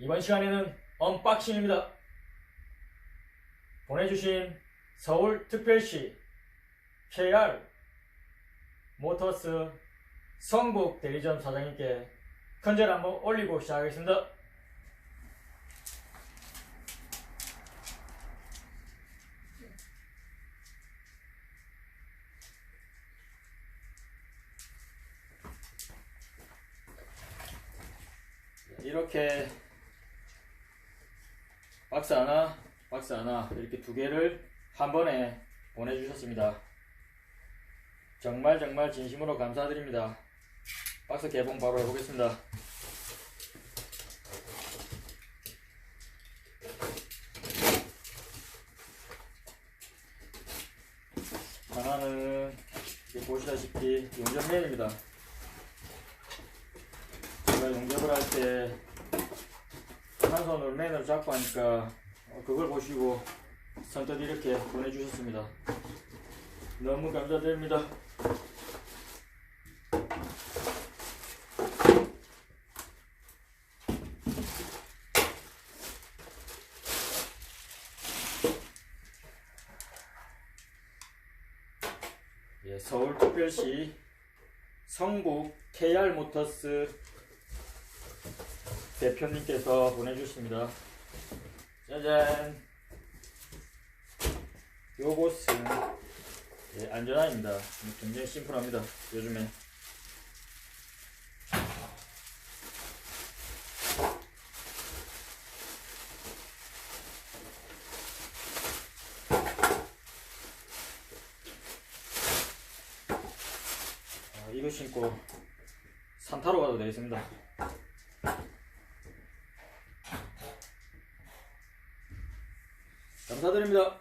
이번 시간에는 언박싱입니다. 보내주신 서울특별시 KR 모터스 성북 대리점 사장님께 컨제를 한번 올리고 시작하겠습니다. 이렇게 박스 하나, 박스 하나 이렇게 두 개를 한 번에 보내주셨습니다. 정말 정말 진심으로 감사드립니다. 박스 개봉 바로 해보겠습니다. 하나는 보시다시피 용접맨입니다. 제가 용접을 할때 한 손으로 맨을 잡고 하니까 어, 그걸 보시고 선뜻 이렇게 보내주셨습니다. 너무 감사드립니다. 예, 서울특별시 성북 KR 모터스 대표님께서 보내주십니다. 짜잔. 요것은 예, 안전함입니다. 굉장히 심플합니다. 요즘에. 아, 이거 신고 산타로 가도 되겠습니다. 감사드립니다.